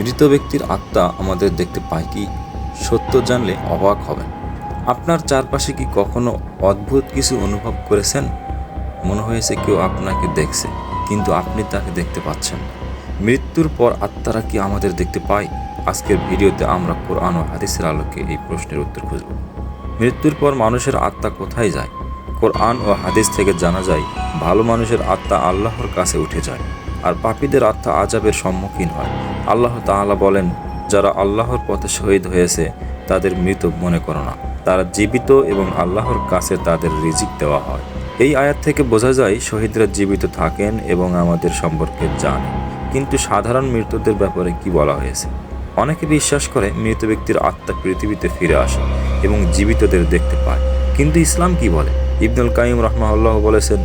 মৃত ব্যক্তির আত্মা আমাদের দেখতে পায় কি? সত্য জানলে অবাক হবেন। আপনার চারপাশে কি কখনো অদ্ভুত কিছু অনুভব করেছেন? মনে হয়েছে কেউ আপনাকে দেখছে, কিন্তু আপনি তাকে দেখতে পাচ্ছেন মৃত্যুর পর আত্মারা কি আমাদের দেখতে পায়? আজকের ভিডিওতে আমরা কোরআন ও হাদিসের আলোকে এই প্রশ্নের উত্তর খুঁজব। মৃত্যুর পর মানুষের আত্মা কোথায় যায়? কোরআন ও হাদিস থেকে জানা যায়, ভালো মানুষের আত্মা আল্লাহর কাছে উঠে যায়। আর পাপীদের আত্মা আজাবের সম্মুখীন হয়। আল্লাহ তাআলা বলেন, যারা আল্লাহর পথে শহীদ হয়েছে, তাদের মৃত মনে করো না। তারা জীবিত এবং আল্লাহর কাছে তাদের রিজিক দেওয়া হয়। এই আয়াত থেকে বোঝা যায়, শহীদরা জীবিত থাকেন এবং আমাদের সম্পর্কে জানে কিন্তু সাধারণ মৃতদের ব্যাপারে কি বলা হয়েছে? অনেকে বিশ্বাস করে, মৃত ব্যক্তির আত্মা পৃথিবীতে ফিরে আসে এবং জীবিতদের দেখতে পায়। কিন্তু ইসলাম কি বলে? ইবনুল কাইম রহমাউল্লাহ বলেছেন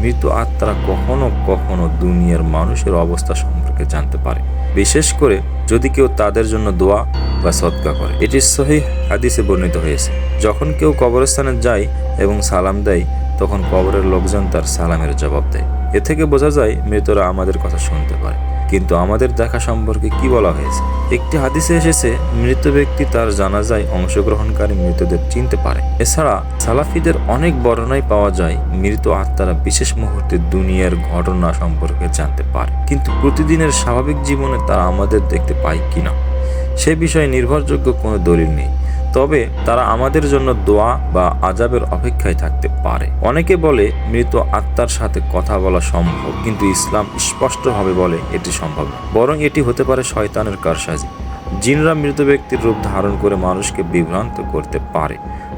মৃত আত্মারা কখনো কখনো দুনিয়ার মানুষের অবস্থা সম্পর্কে জানতে পারে। বিশেষ করে যদি কেউ তাদের জন্য দোয়া বা সৎকা করে। এটি সহি হাদিসে বর্ণিত হয়েছে। যখন কেউ কবরস্থানে যায় এবং সালাম দেয়, তখন কবরের লোকজন তার সালামের জবাব দেয়। এ থেকে বোঝা যায় মৃতরা আমাদের কথা শুনতে পারে কিন্তু আমাদের দেখা সম্পর্কে কি বলা হয়েছে? একটি হাদিসে এসেছে, মৃত ব্যক্তি তার জানাজায় অংশগ্রহণকারী মৃতদের চিনতে পারে। এছাড়া সালাফিদের অনেক বর্ণনায় পাওয়া যায়, মৃত আত্মারা বিশেষ মুহূর্তে দুনিয়ার ঘটনা সম্পর্কে জানতে পারে। কিন্তু প্রতিদিনের স্বাভাবিক জীবনে তারা আমাদের দেখতে পায় কিনা? সে বিষয়ে নির্ভরযোগ্য কোনো দলিল নেই। তবে তারা আমাদের জন্য দোয়া বা আজাবের অপেক্ষায় থাকতে পারে। অনেকে বলে, মৃত আত্মার সাথে কথা বলা সম্ভব, কিন্তু ইসলাম স্পষ্টভাবে বলে এটি সম্ভব বরং এটি হতে পারে শয়তানের কারসাজি। জিনরা মৃত ব্যক্তির রূপ ধারণ করে মানুষকে বিভ্রান্ত করতে পারে।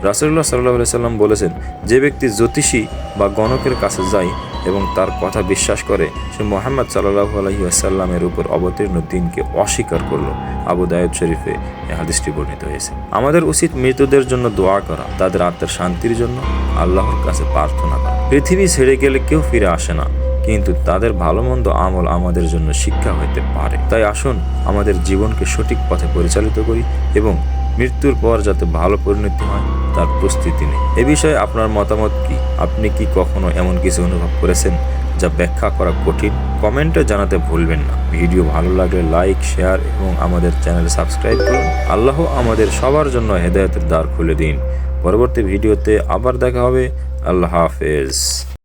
রাসুল্লাহ সাল্লাহ সাল্লাম বলেছেন, যে ব্যক্তি জ্যোতিষী বা গণকের কাছে যায় এবং তার কথা বিশ্বাস করে সে মোহাম্মদ সাল্লাহু আলহি আসাল্লামের উপর অবতীর্ণ দিনকে অস্বীকার করল আবু দায়দ শরীফে হাদিসটি বর্ণিত হয়েছে। আমাদের উচিত মৃতদের জন্য দোয়া করা, তাদের আত্মার শান্তির জন্য আল্লাহর কাছে প্রার্থনা করা। পৃথিবী ছেড়ে গেলে কেউ ফিরে আসে না, কিন্তু তাদের ভালো মন্দ আমল আমাদের জন্য শিক্ষা হতে পারে। তাই আসুন আমাদের জীবনকে সঠিক পথে পরিচালিত করি এবং মৃত্যুর পর যাতে ভালো পরিণতি হয় তার প্রস্তুতি নেই। এ বিষয়ে আপনার মতামত কি? আপনি কি কখনো এমন কিছু অনুভব করেছেন যা ব্যাখ্যা করা কঠিন? কমেন্টে জানাতে ভুলবেন না। ভিডিও ভালো লাগলে লাইক, শেয়ার এবং আমাদের চ্যানেল সাবস্ক্রাইব করুন। আল্লাহ আমাদের সবার জন্য হেদায়তের দ্বার খুলে দিন। পরবর্তী ভিডিওতে আবার দেখা হবে। আল্লাহ হাফেজ।